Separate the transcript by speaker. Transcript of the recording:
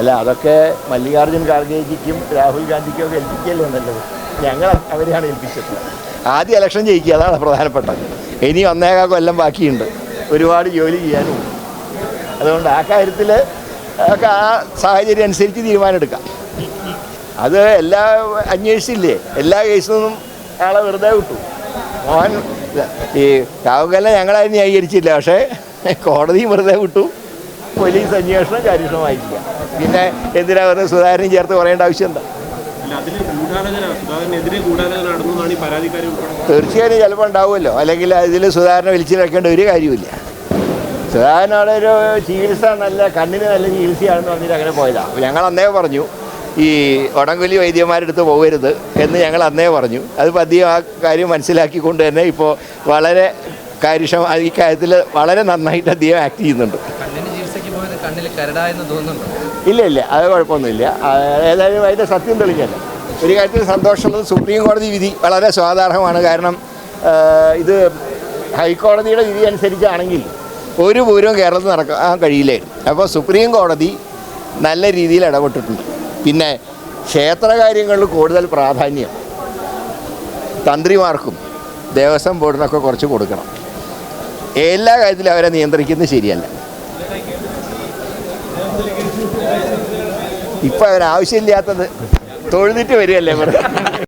Speaker 1: അല്ല അതൊക്കെ മല്ലികാർജുൻ ഖാർഗേജിക്കും രാഹുൽ ഗാന്ധിക്കും ഒക്കെ ഏൽപ്പിക്കല്ലേ നല്ലത്. ഞങ്ങൾ അവരെയാണ് ഏൽപ്പിച്ചത്. ആദ്യം ഇലക്ഷൻ ജയിക്കുക അതാണ് പ്രധാനപ്പെട്ടത്. ഇനി ഒന്നേകാ കൊല്ലം ബാക്കിയുണ്ട്. ഒരുപാട് ജോലി ചെയ്യാനും അതുകൊണ്ട് ആ കാര്യത്തിൽ ഒക്കെ ആ സാഹചര്യം അനുസരിച്ച് തീരുമാനമെടുക്കാം. അത് എല്ലാ അന്വേഷിച്ചില്ലേ? എല്ലാ കേസിൽ നിന്നും ആളെ വെറുതെ വിട്ടു. മോഹൻ ഈ രാഹുൽ ഞങ്ങളായിരുന്നു ന്യായീകരിച്ചില്ല പക്ഷേ കോടതിയും വെറുതെ വിട്ടു. പോലീസ് അന്വേഷണം കാര്യക്ഷമായിരിക്കുക പിന്നെ എന്തിനാ വെറുതെ സുധാകരൻ ചേർത്ത് പറയേണ്ട ആവശ്യം എന്താ
Speaker 2: അല്ല അതിൽ ഗൂഢാലോചന സുധാകരനെതിരെ ഗൂഢാലോചന നടന്നതാണ് ഈ പരാതിക്കാരി ഉൾപ്പെടെ.
Speaker 1: തീർച്ചയായും ചിലപ്പോൾ ഉണ്ടാവുമല്ലോ. അല്ലെങ്കിൽ അതിൽ സുധാകരനെ വിളിച്ചു വെക്കേണ്ട ഒരു കാര്യമില്ല സുധാകരനോട് ഒരു ചികിത്സ നല്ല കണ്ണിന് നല്ല ചികിത്സയാണെന്ന് പറഞ്ഞിട്ട് അങ്ങനെ പോയതാണ് അപ്പോൾ ഞങ്ങൾ അന്നേ പറഞ്ഞു ഈ ഉടങ്കൊല്ലി വൈദ്യന്മാരെടുത്ത് പോകരുത് എന്ന് ഞങ്ങൾ അന്നേ പറഞ്ഞു. അത് പതിയെ ആ കാര്യം മനസ്സിലാക്കിക്കൊണ്ട് തന്നെ ഇപ്പോൾ വളരെ കാര്യക്ഷമ ഈ കാര്യത്തിൽ വളരെ നന്നായിട്ട് അദ്ദേഹം ആക്ട് ചെയ്യുന്നുണ്ട്.
Speaker 3: കണ്ണിൽ കരടായെന്ന് തോന്നുന്നുണ്ടോ?
Speaker 1: ഇല്ല ഇല്ല അത് കുഴപ്പമൊന്നുമില്ല. ഏതായാലും അതിന്റെ സത്യം തെളിഞ്ഞല്ല. ഒരു കാര്യത്തിൽ സന്തോഷമുള്ളത് സുപ്രീം കോടതി വിധി വളരെ സ്വാധാർഹമാണ് കാരണം ഇത് ഹൈക്കോടതിയുടെ വിധി അനുസരിച്ചാണെങ്കിൽ ഒരു പൂരവും കേരളത്തിൽ നടക്കാൻ കഴിയില്ലായിരുന്നു. അപ്പോൾ സുപ്രീം കോടതി നല്ല രീതിയിൽ ഇടപെട്ടിട്ടുണ്ട്. പിന്നെ ക്ഷേത്ര കാര്യങ്ങളിൽ കൂടുതൽ പ്രാധാന്യം തന്ത്രിമാർക്കും ദേവസ്വം ബോർഡിനൊക്കെ കുറച്ച് കൊടുക്കണം. എല്ലാ കാര്യത്തിലും അവരെ നിയന്ത്രിക്കുന്നത് ശരിയല്ല. ഇപ്പം അവരാവശ്യമില്ലാത്തത്. തൊഴുതിട്ട് വരികയല്ലേ ഇവിടെ